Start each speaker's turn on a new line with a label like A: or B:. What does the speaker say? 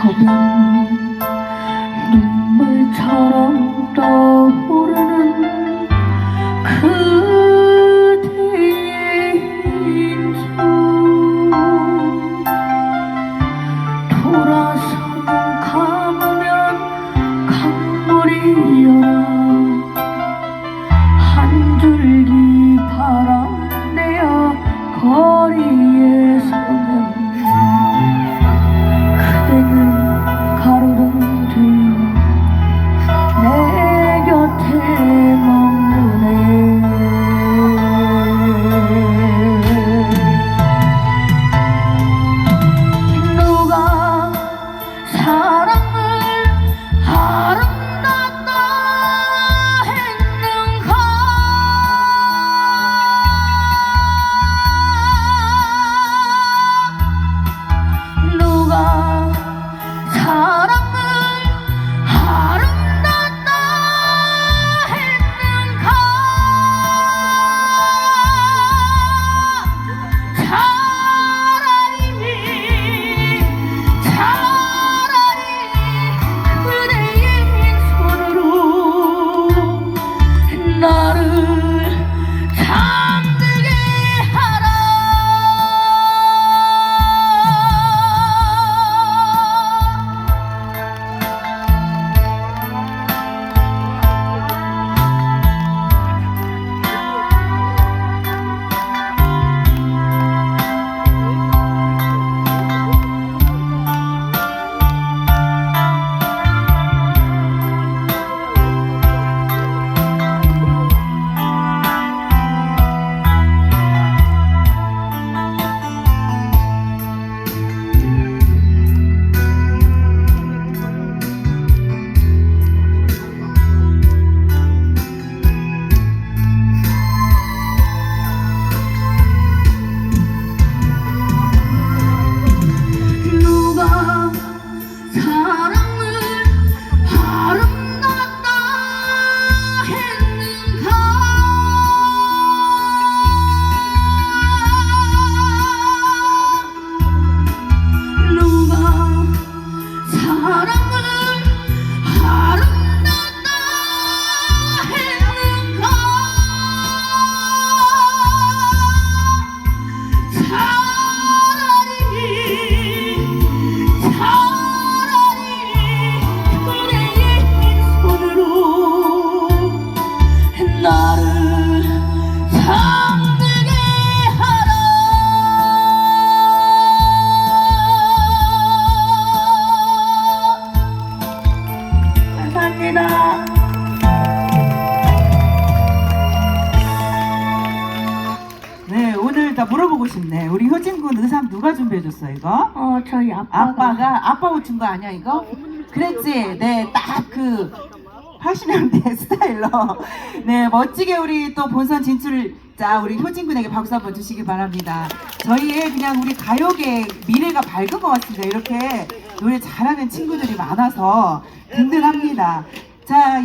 A: 서면 눈물처럼 떠오르는 나를 잠들게 하라 감사합니다.
B: 네, 오늘 다 물어보고 싶네. 우리 효진 군 의상 누가 준비해줬어, 이거?
A: 어 저희 아빠가
B: 아빠가, 아빠 옷 준 거 아니야, 이거? 그랬지? 네, 딱그 80년대 스타일로. 네, 멋지게 우리 또 본선 진출을, 자, 우리 효진 군에게 박수 한번 주시기 바랍니다. 저희의 그냥 우리 가요계 미래가 밝은 것 같습니다. 이렇게 노래 잘하는 친구들이 많아서 든든합니다. 자,